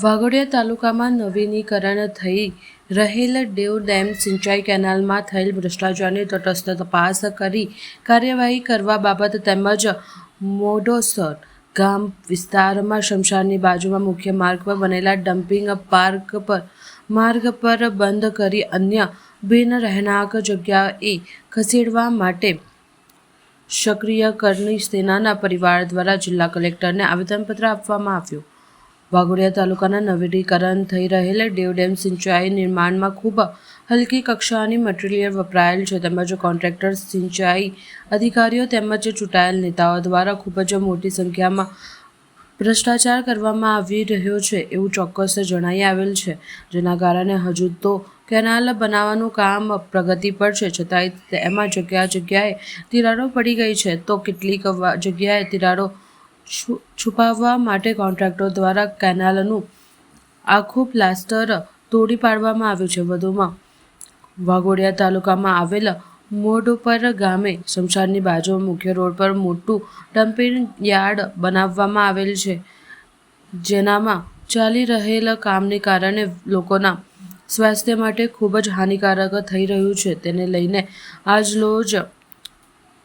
વાઘોડિયા તાલુકામાં નવીનીકરણ થઈ રહેલ ડેવ ડેમ સિંચાઈ કેનાલમાં થયેલ ભ્રષ્ટાચારની તટસ્થ તપાસ કરી કાર્યવાહી કરવા બાબત તેમજ મોડોસર ગામ વિસ્તારમાં શમશાનની બાજુમાં મુખ્ય માર્ગ પર બનેલા ડમ્પિંગ પાર્ક પર માર્ગ પર બંધ કરી અન્ય બિન રહેણાંક જગ્યાએ ખસેડવા માટે સક્રિય કરણી સેનાના પરિવાર દ્વારા જિલ્લા કલેક્ટરને આવેદનપત્ર આપવામાં આવ્યું. વાઘોડિયા તાલુકાના નવીનીકરણ થઈ રહેલ ડેવ ડેમ સિંચાઈ નિર્માણમાં ખૂબ હલકી કક્ષાની મટીરિયલ વપરાયેલ છે. તેમજ કોન્ટ્રાક્ટર સિંચાઈ અધિકારીઓ તેમજ ચૂંટાયેલ નેતાઓ દ્વારા ખૂબ જ મોટી સંખ્યામાં ભ્રષ્ટાચાર કરવામાં આવી રહ્યો છે એવું ચોક્કસ જણાઈ આવેલ છે. જેના કારણે હજુ તો કેનાલ બનાવવાનું કામ પ્રગતિ પર છે. છતાંય એમાં જગ્યા જગ્યાએ તિરાડો પડી ગઈ છે. તો કેટલીક જગ્યાએ તિરાડો છુપાવવા માટે કોન્ટ્રાક્ટર દ્વારા કેનાલનું આખું પ્લાસ્ટર તોડી પાડવામાં આવ્યું છે. વધુમાં, વાઘોડિયા તાલુકામાં આવેલ મોઢપર ગામે શમશાનની બાજુ મુખ્ય રોડ પર મોટું ડમ્પિંગ યાર્ડ બનાવવામાં આવેલ છે. જેનામાં ચાલી રહેલ કામને કારણે લોકોના સ્વાસ્થ્ય માટે ખૂબ જ હાનિકારક થઈ રહ્યું છે. તેને લઈને આજરોજ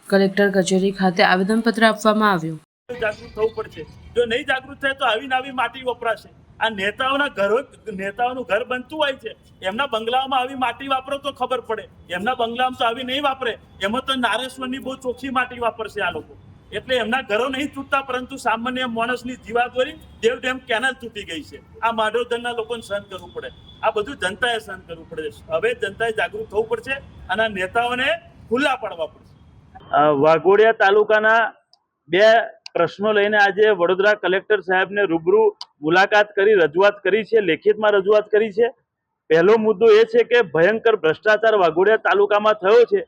કલેક્ટર કચેરી ખાતે આવેદનપત્ર આપવામાં આવ્યું. જાગૃત થવું પડશે. જો નહીં જાગૃત થાય તો આવી આવી માટી વપરાશે. આ નેતાઓના ઘરો, નેતાઓનું ઘર બનતું હોય છે. એમના બંગલાઓમાં આવી માટી વાપરો તો ખબર પડે. એમના બંગલામાં તો આવી નહીં વાપરે. એમાં તો નારેશ્વરની બહુ ચોખ્ખી માટી વાપરશે આ લોકો. એટલે એમના ઘરો નહીં તૂટતા, પરંતુ સામાન્ય માણસની જીવાદોરી દેવ ડેમ કેનાલ તૂટી ગઈ છે. આ માધવધનના લોકોને સહન કરવું પડે. આ બધું જનતાએ સહન કરવું પડે. હવે જનતાએ જાગૃત થવું પડશે અને નેતાઓને ખુલ્લા પાડવા પડશે. વાઘોડિયા તાલુકાના બે પ્રશ્નો લઈને આજે વડોદરા કલેક્ટર સાહેબને રૂબરૂ મુલાકાત કરી, રજૂઆત કરી છે, લેખિતમાં રજૂઆત કરી છે. પહેલો મુદ્દો એ છે કે ભયંકર ભ્રષ્ટાચાર વાઘોડિયા તાલુકામાં થયો છે.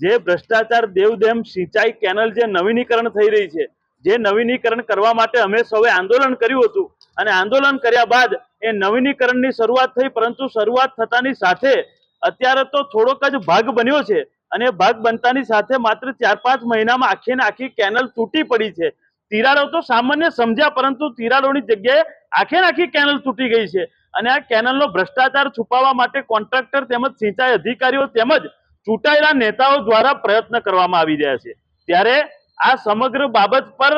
જે ભ્રષ્ટાચાર દેવદેમ સિંચાઈ કેનલ જે નવીનીકરણ થઈ રહી છે, જે નવીનીકરણ કરવા માટે અમે સૌએ આંદોલન કર્યું હતું. અને આંદોલન કર્યા બાદ એ નવીનીકરણની શરૂઆત થઈ, પરંતુ શરૂઆત થતાની સાથે અત્યારે તો થોડોક જ ભાગ બન્યો છે. અને ભાગ બનતાની સાથે માત્ર ચાર પાંચ મહિનામાં આખી ને આખી કેનલ તૂટી પડી છે. તિરાડો તો સામાન્ય સમજ્યા, પરંતુ તિરાડોની જગ્યાએ આખે આખી કેનલ તૂટી ગઈ છે. અને આ કેનલનો ભ્રષ્ટાચાર છુપાવવા માટે કોન્ટ્રાક્ટર તેમજ સિંચાઈ અધિકારીઓ તેમજ ચૂંટાયેલા નેતાઓ દ્વારા પ્રયત્ન કરવામાં આવી રહ્યા છે. ત્યારે આ સમગ્ર બાબત પર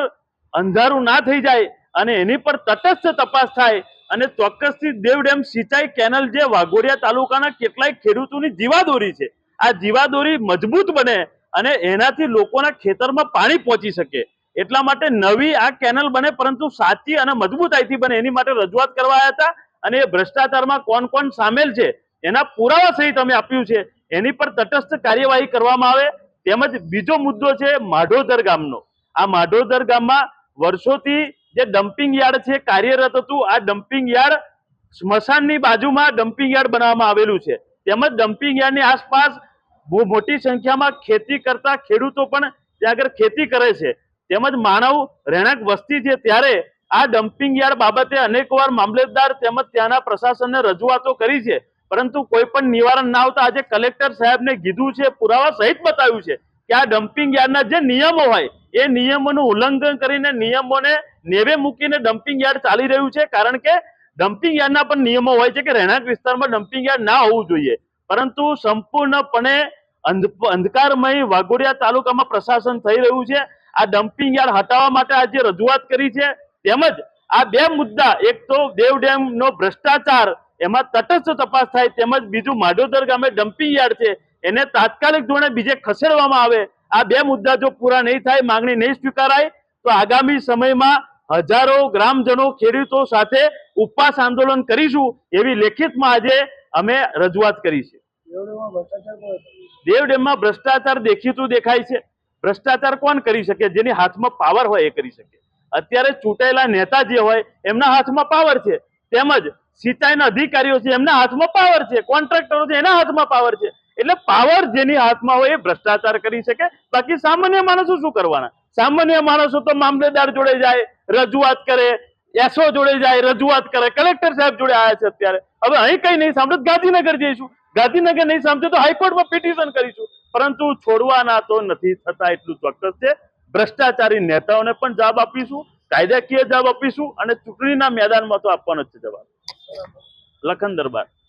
અંધારું ના થઈ જાય અને એની પર તટસ્થ તપાસ થાય અને ચોક્કસથી દેવ ડેમ સિંચાઈ કેનલ જે વાઘોડિયા તાલુકાના કેટલાય ખેડૂતોની જીવાદોરી છે. આ જીવાદોરી મજબૂત બને અને એનાથી લોકોના ખેતરમાં પાણી પહોંચી શકે. એટલા માટે નવી આ કેનલ બને, પરંતુ સાચી અને મજબૂતાઈથી બને, એની માટે રજૂઆત કરવા આવ્યા હતા. અને એ ભ્રષ્ટાચારમાં કોણ કોણ સામેલ છે, એના પુરાવા સહિત અમે આપ્યું છે. એની પર તટસ્થ કાર્યવાહી કરવામાં આવે. તેમજ બીજો મુદ્દો છે માઢોદર ગામનો. આ માઢોદર ગામમાં વર્ષોથી જે ડમ્પિંગ યાર્ડ છે, કાર્યરત હતું, આ ડમ્પિંગ યાર્ડ સ્મશાનની બાજુમાં ડમ્પિંગ યાર્ડ બનાવવામાં આવેલું છે. તેમજ ડમ્પિંગ યાર્ડની આસપાસ બહુ મોટી સંખ્યામાં ખેતી કરતા ખેડૂતો પણ ત્યાં આગળ ખેતી કરે છે. તેમજ માનવ રહેણાંક વસ્તી છે ત્યારે આ ડમ્પિંગ યાર્ડ બાબતે અનેકવાર મામલતદાર તેમજ ત્યાંના પ્રશાસનને રજૂઆતો કરી છે. પરંતુ કોઈ પણ નિવારણ ના આવતા આજે કલેક્ટર સાહેબને કીધું છે, પુરાવા સહિત બતાવ્યું છે કે આ ડમ્પિંગ યાર્ડના જે નિયમો હોય, એ નિયમોનું ઉલ્લંઘન કરીને નિયમોને નેવે મૂકીને ડમ્પિંગ યાર્ડ ચાલી રહ્યું છે. કારણ કે ડમ્પિંગ યાર્ડના પણ નિયમો હોય છે કે રહેણાંક વિસ્તારમાં ડમ્પિંગ યાર્ડ ના હોવું જોઈએ. પરંતુ સંપૂર્ણપણે અંધ- અંધકારમય વાઘોડિયા તાલુકામાં પ્રશાસન થઈ રહ્યું છે. આ ડમ્પિંગ યાર્ડ હટાવવા માટે આજે રજૂઆત કરી છે તેમજ આ બે મુદ્દા એક તો દેવ ડેમ નો ભ્રષ્ટાચાર એમાં તટસ્થ તપાસ થાય તેમજ બીજું માઢોદર ગામે ડમ્પિંગ યાર્ડ છે એને તાત્કાલિક ધોરણે બીજે ખસેડવામાં આવે. આ બે મુદ્દા જો પૂરા નહીં થાય માંગણી નહીં સ્વીકારાય તો આગામી સમયમાં હજારો ગ્રામજનો ખેડૂતો સાથે ઉપવાસ આંદોલન કરીશું એવી લેખિતમાં આજે અમે રજૂઆત કરી છે. દેવ ડેમમાં ભ્રષ્ટાચાર દેખીતું દેખાય છે. ભ્રષ્ટાચાર કોણ કરી શકે? જેની હાથમાં પાવર હોય એ કરી શકે. અત્યારે ચૂંટાયેલા નેતા જે હોય, એમના હાથમાં પાવર છે. તેમજ સિંચાઈના અધિકારીઓ છે, એમના હાથમાં પાવર છે. કોન્ટ્રાક્ટરો છે, એના હાથમાં પાવર છે. એટલે પાવર જેની હાથમાં હોય એ ભ્રષ્ટાચાર કરી શકે. બાકી સામાન્ય માણસો શું કરવાના? સામાન્ય માણસો તો મામલેદાર જોડે જાય, રજૂઆત કરે એસો જોડે જાય, રજૂઆત કરે. કલેક્ટર સાહેબ જોડે આવ્યા છે અત્યારે. હવે અહીં કઈ નહીં સાંભળ્યું ગાંધીનગર જઈશું. ગાંધીનગર નહીં સાંભળે તો હાઈકોર્ટમાં પિટિશન કરીશું. પરંતુ છોડવાના તો નથી થતા એટલું ચોક્કસ છે. ભ્રષ્ટાચારી નેતાઓને પણ જવાબ આપીશું, કાયદાકીય જવાબ આપીશું અને ચૂંટણીના મેદાનમાં તો આપવાનો જ છે જવાબ. લખન દરબાર.